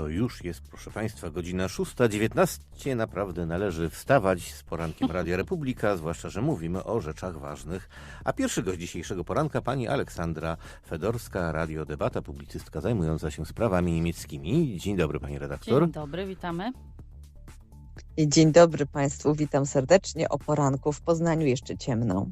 To już jest, proszę Państwa, godzina 6.19. Naprawdę należy wstawać z porankiem Radia Republika, zwłaszcza, że mówimy o rzeczach ważnych. A pierwszy gość dzisiejszego poranka pani Aleksandra Fedorska, Radio Debata, publicystka zajmująca się sprawami niemieckimi. Dzień dobry, pani redaktor. Dzień dobry, witamy. Dzień dobry Państwu, witam serdecznie. O poranku w Poznaniu jeszcze ciemno.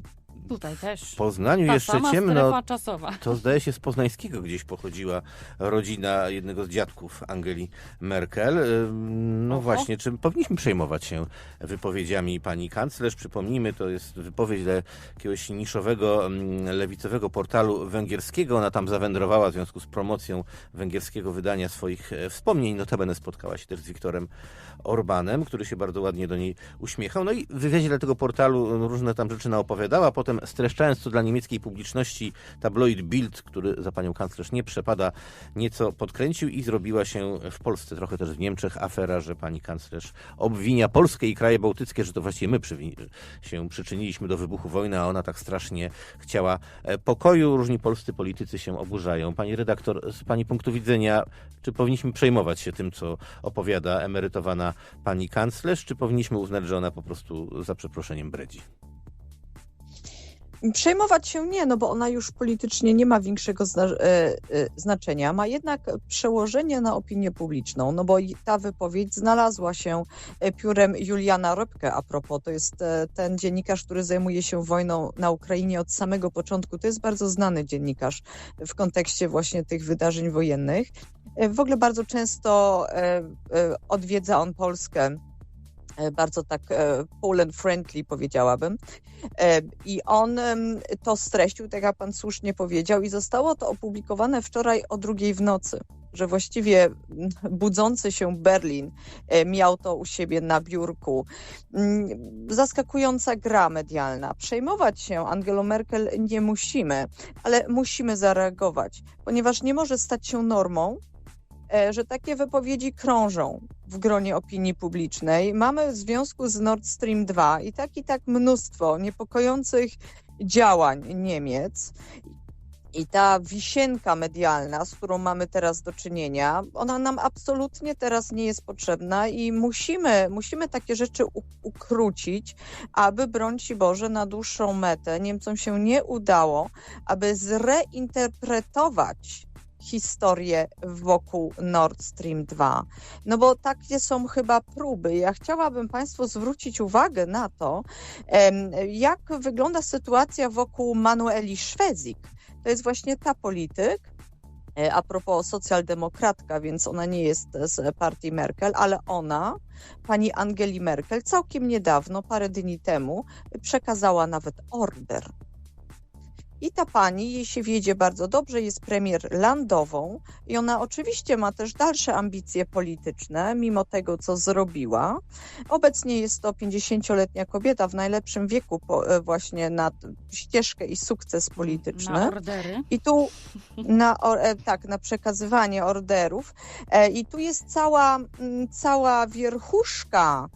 Tutaj też. W Poznaniu Ta jeszcze sama ciemno. strefa czasowa. To zdaje się z Poznańskiego gdzieś pochodziła rodzina jednego z dziadków Angeli Merkel. Ym, No Oho. właśnie, czy powinniśmy przejmować się wypowiedziami pani kanclerz? Przypomnijmy, to jest wypowiedź dla jakiegoś niszowego, lewicowego portalu węgierskiego. Ona tam zawędrowała w związku z promocją węgierskiego wydania swoich e, wspomnień. Notabene spotkała się też z Wiktorem Orbanem, który się bardzo ładnie do niej uśmiechał. No i w wywiadzie dla tego portalu różne tam rzeczy naopowiadała. Potem streszczając to dla niemieckiej publiczności, tabloid Bild, który za panią kanclerz nie przepada, nieco podkręcił i zrobiła się w Polsce, trochę też w Niemczech, afera, że pani kanclerz obwinia Polskę i kraje bałtyckie, że to właściwie my się przyczyniliśmy do wybuchu wojny, a ona tak strasznie chciała e, pokoju. Różni polscy politycy się oburzają. Pani redaktor, z pani punktu widzenia, czy powinniśmy przejmować się tym, co opowiada emerytowana pani kanclerz, czy powinniśmy uznać, że ona po prostu za przeproszeniem bredzi? Przejmować się nie, no bo ona już politycznie nie ma większego zna e, e, znaczenia, ma jednak przełożenie na opinię publiczną, no bo ta wypowiedź znalazła się e, piórem Juliana Röpke, a propos, to jest e, ten dziennikarz, który zajmuje się wojną na Ukrainie od samego początku, to jest bardzo znany dziennikarz w kontekście właśnie tych wydarzeń wojennych. E, W ogóle bardzo często e, odwiedza on Polskę, bardzo tak e, Poland friendly powiedziałabym. E, I on to streścił, tak jak pan słusznie powiedział, i zostało to opublikowane wczoraj o drugiej w nocy, że właściwie budzący się Berlin e, miał to u siebie na biurku. Mm, Zaskakująca gra medialna. Przejmować się Angelą Merkel nie musimy, ale musimy zareagować, ponieważ nie może stać się normą, e, że takie wypowiedzi krążą w gronie opinii publicznej. Mamy w związku z Nord Stream 2 i tak i tak mnóstwo niepokojących działań Niemiec. I ta wisienka medialna, z którą mamy teraz do czynienia, ona nam absolutnie teraz nie jest potrzebna i musimy, musimy takie rzeczy ukrócić, aby broń ci Boże na dłuższą metę Niemcom się nie udało, aby zreinterpretować historię wokół Nord Stream 2. No bo takie są chyba próby. Ja chciałabym Państwu zwrócić uwagę na to, jak wygląda sytuacja wokół Manueli Szwezik. To jest właśnie ta polityk, e, a propos socjaldemokratka, więc ona nie jest z partii Merkel, ale ona, pani Angeli Merkel, całkiem niedawno, parę dni temu, przekazała nawet order. I ta pani, jej się wiedzie bardzo dobrze, jest premier landową i ona oczywiście ma też dalsze ambicje polityczne, mimo tego, co zrobiła. Obecnie jest to 50-letnia kobieta w najlepszym wieku po, e, właśnie na ścieżkę i sukces polityczny. Na ordery. I tu na, e, tak, na przekazywanie orderów. E, I tu jest cała, cała wierchuszka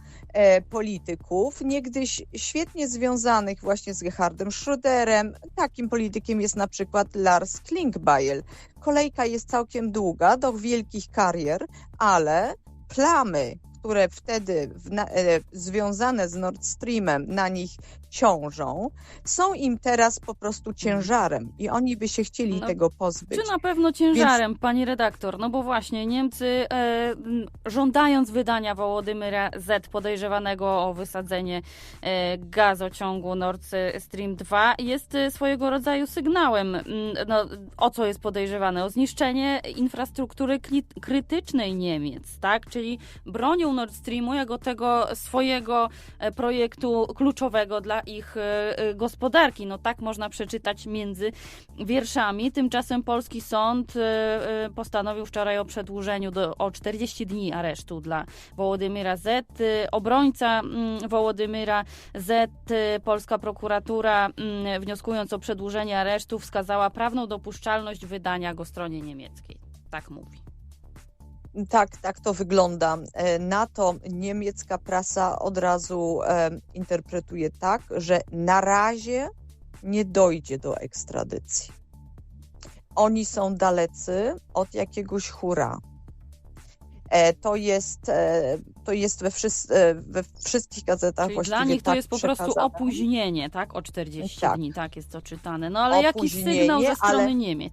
polityków, niegdyś świetnie związanych właśnie z Gerhardem Schröderem. Takim politykiem jest na przykład Lars Klingbeil. Kolejka jest całkiem długa do wielkich karier, ale plamy, które wtedy na, e, związane z Nord Streamem na nich ciążą, są im teraz po prostu ciężarem i oni by się chcieli No, tego pozbyć. Czy na pewno ciężarem, pani redaktor? No bo właśnie Niemcy, e, żądając wydania Wołodymyra Z podejrzewanego o wysadzenie e, gazociągu Nord Stream 2, jest e, swojego rodzaju sygnałem. No, o co jest podejrzewane? O zniszczenie infrastruktury krytycznej Niemiec, tak? Czyli bronią Nord Streamu jako tego swojego e, projektu kluczowego dla ich e, e, gospodarki. No tak można przeczytać między wierszami. Tymczasem polski sąd postanowił wczoraj o przedłużeniu do, o 40 dni aresztu dla Wołodymyra Z. Obrońca mm, Wołodymyra Z, polska prokuratura mm, wnioskując o przedłużenie aresztu wskazała prawną dopuszczalność wydania go stronie niemieckiej. Tak mówi. Tak, tak to wygląda. E, Na to niemiecka prasa od razu e, interpretuje tak, że na razie nie dojdzie do ekstradycji. Oni są dalecy od jakiegoś hura. E, To jest, to jest we, wszys- e, we wszystkich gazetach Czyli właściwie dla nich to tak jest po prostu opóźnienie, tak? O 40 Tak. dni, tak jest to czytane. No ale jakiś sygnał ze strony ale- Niemiec.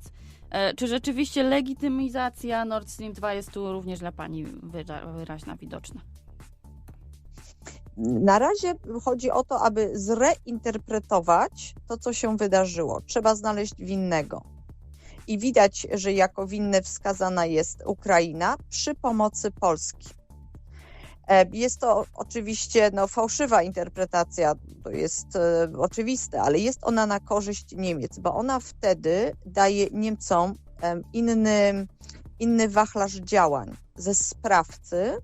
E, Czy rzeczywiście legitymizacja Nord Stream 2 jest tu również dla Pani wyra- wyraźna, widoczna? Na razie chodzi o to, aby zreinterpretować to, co się wydarzyło. Trzeba znaleźć winnego. I widać, że jako winny wskazana jest Ukraina przy pomocy Polski. E, Jest to oczywiście no, fałszywa interpretacja, to jest e, oczywiste, ale jest ona na korzyść Niemiec, bo ona wtedy daje Niemcom em, inny, inny wachlarz działań. Ze sprawcy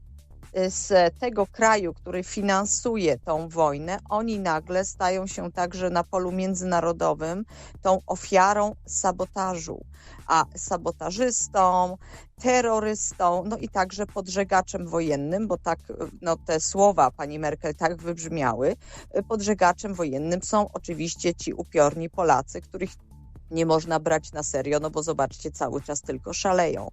z tego kraju, który finansuje tą wojnę, oni nagle stają się także na polu międzynarodowym tą ofiarą sabotażu, a sabotażystą, terrorystą, no i także podżegaczem wojennym, bo tak no, te słowa pani Merkel tak wybrzmiały, podżegaczem wojennym są oczywiście ci upiorni Polacy, których nie można brać na serio, no bo zobaczcie, cały czas tylko szaleją.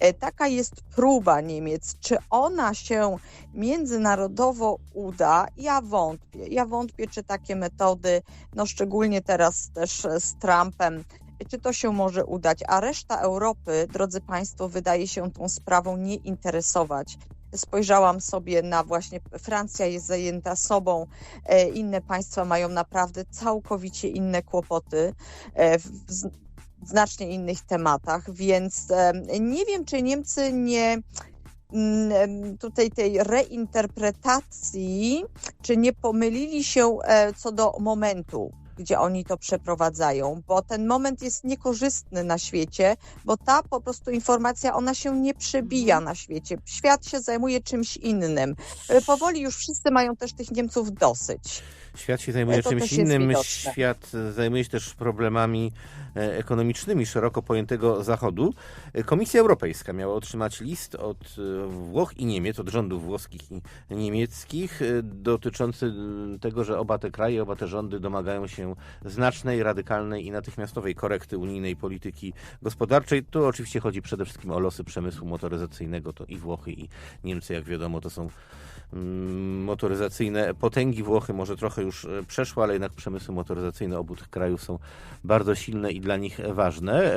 E, Taka jest próba Niemiec. Czy ona się międzynarodowo uda? Ja wątpię. Ja wątpię, czy takie metody, no szczególnie teraz też z Trumpem, czy to się może udać, a reszta Europy, drodzy Państwo, wydaje się tą sprawą nie interesować. Spojrzałam sobie na właśnie, Francja jest zajęta sobą, e, inne państwa mają naprawdę całkowicie inne kłopoty. Znacznie innych tematach, więc nie wiem, czy Niemcy nie mm, tutaj tej reinterpretacji, czy nie pomylili się e, co do momentu, gdzie oni to przeprowadzają, bo ten moment jest niekorzystny na świecie, bo ta po prostu informacja, ona się nie przebija na świecie. Świat się zajmuje czymś innym. E, Powoli już wszyscy mają też tych Niemców dosyć. Świat się zajmuje To czymś innym. Świat e, zajmuje się też problemami e, ekonomicznymi szeroko pojętego Zachodu. E, Komisja Europejska miała otrzymać list od e, Włoch i Niemiec, od rządów włoskich i niemieckich, e, dotyczący m, tego, że oba te kraje, oba te rządy domagają się znacznej, radykalnej i natychmiastowej korekty unijnej polityki gospodarczej. Tu oczywiście chodzi przede wszystkim o losy przemysłu motoryzacyjnego. To i Włochy, i Niemcy, jak wiadomo, to są mm, motoryzacyjne potęgi. Włochy może trochę już e, przeszły, ale jednak przemysły motoryzacyjne obu tych krajów są bardzo silne i dla nich ważne.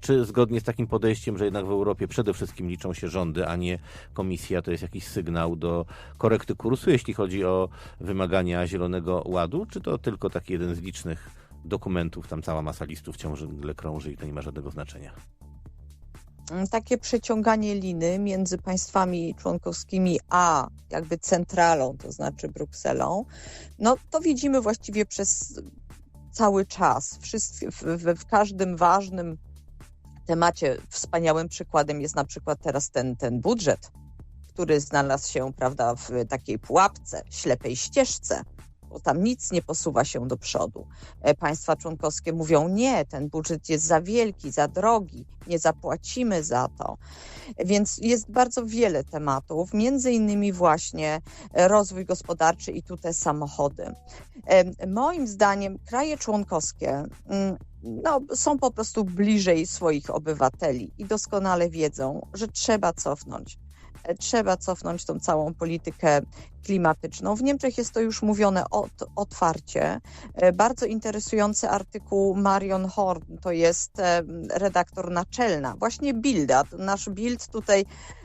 Czy zgodnie z takim podejściem, że jednak w Europie przede wszystkim liczą się rządy, a nie komisja, to jest jakiś sygnał do korekty kursu, jeśli chodzi o wymagania Zielonego Ładu? Czy to tylko taki jeden z licznych dokumentów, tam cała masa listów ciągle krąży i to nie ma żadnego znaczenia? Mm, takie przeciąganie liny między państwami członkowskimi a jakby centralą, to znaczy Brukselą, no to widzimy właściwie przez cały czas. W, w każdym ważnym temacie wspaniałym przykładem jest na przykład teraz ten, ten budżet, który znalazł się, prawda, w takiej pułapce, ślepej ścieżce, bo tam nic nie posuwa się do przodu. E, Państwa członkowskie mówią: Nie, ten budżet jest za wielki, za drogi, nie zapłacimy za to. Więc jest bardzo wiele tematów, między innymi właśnie rozwój gospodarczy i tutaj samochody. E, Moim zdaniem kraje członkowskie mm, no, są po prostu bliżej swoich obywateli i doskonale wiedzą, że trzeba cofnąć. E, Trzeba cofnąć tą całą politykę klimatyczną. W Niemczech jest to już mówione ot, otwarcie. E, Bardzo interesujący artykuł Marion Horn, to jest e, redaktor naczelna, właśnie Bilda. Nasz Bild tutaj,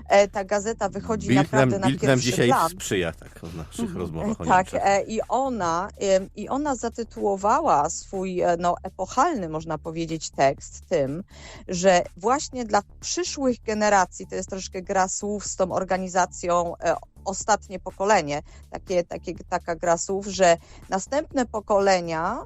e, ta gazeta wychodzi Bild naprawdę nam, na Bild nam pierwszy dzisiaj plan. sprzyja tak, w naszych rozmowach o Tak, Niemczech. i ona, i ona zatytułowała swój no, epochalny, można powiedzieć, tekst tym, że właśnie dla przyszłych generacji, to jest troszkę gra słów z tą organizacją Ostatnie Pokolenie, takie, takie, taka gra słów, że następne pokolenia,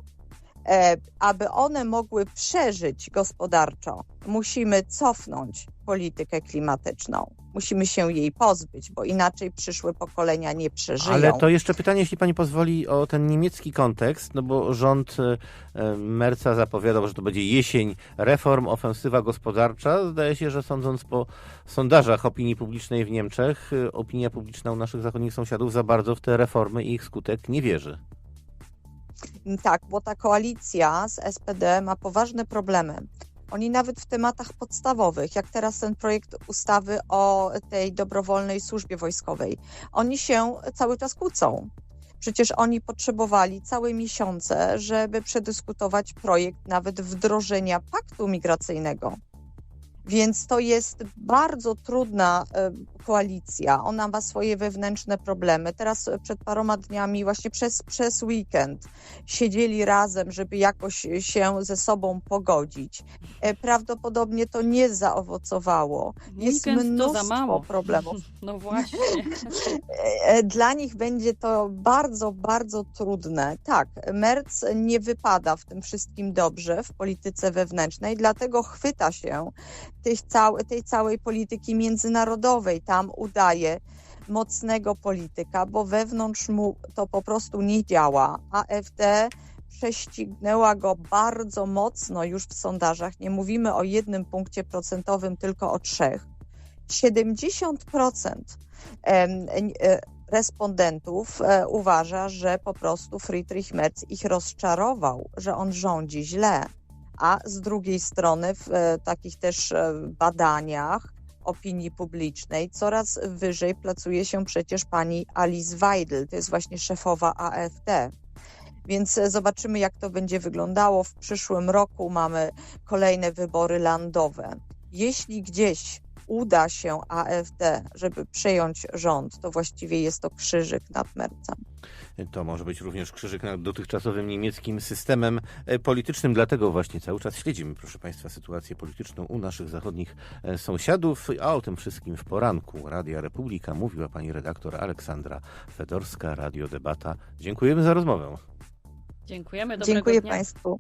aby one mogły przeżyć gospodarczo, musimy cofnąć politykę klimatyczną. Musimy się jej pozbyć, bo inaczej przyszłe pokolenia nie przeżyją. Ale to jeszcze pytanie, jeśli pani pozwoli, o ten niemiecki kontekst, no bo rząd e, e, Merca zapowiadał, że to będzie jesień reform, ofensywa gospodarcza. Zdaje się, że sądząc po sondażach opinii publicznej w Niemczech, e, opinia publiczna u naszych zachodnich sąsiadów za bardzo w te reformy i ich skutek nie wierzy. Tak, bo ta koalicja z SPD ma poważne problemy. Oni nawet w tematach podstawowych, jak teraz ten projekt ustawy o tej dobrowolnej służbie wojskowej, oni się cały czas kłócą. Przecież oni potrzebowali całe miesiące, żeby przedyskutować projekt nawet wdrożenia paktu migracyjnego. Więc to jest bardzo trudna e, koalicja. Ona ma swoje wewnętrzne problemy. Teraz e, przed paroma dniami, właśnie przez, przez weekend, siedzieli razem, żeby jakoś się ze sobą pogodzić. E, Prawdopodobnie to nie zaowocowało. Jest Weekend to za mnóstwo mało. problemów. No właśnie. Dla nich będzie to bardzo, bardzo trudne. Tak, Merc nie wypada w tym wszystkim dobrze w polityce wewnętrznej, dlatego chwyta się tych cał- tej całej polityki międzynarodowej. Tam udaje mocnego polityka, bo wewnątrz mu to po prostu nie działa. AfD prześcignęła go bardzo mocno już w sondażach. Nie mówimy o jednym punkcie procentowym, tylko o trzech. 70% em, e, respondentów e, uważa, że po prostu Friedrich Merz ich rozczarował, że on rządzi źle. A z drugiej strony w e, takich też e, badaniach opinii publicznej coraz wyżej placuje się przecież pani Alice Weidel, to jest właśnie szefowa AfD. Więc e, zobaczymy, jak to będzie wyglądało. W przyszłym roku mamy kolejne wybory landowe. Jeśli gdzieś uda się AfD, żeby przejąć rząd, to właściwie jest to krzyżyk nad Mercem. To może być również krzyżyk nad dotychczasowym niemieckim systemem e, politycznym. Dlatego właśnie cały czas śledzimy, proszę Państwa, sytuację polityczną u naszych zachodnich e, sąsiadów. A o tym wszystkim w poranku Radia Republika mówiła pani redaktor Aleksandra Fedorska, Radio Debata. Dziękujemy za rozmowę. Dziękujemy. Dobrego Dziękuję dnia. Państwu.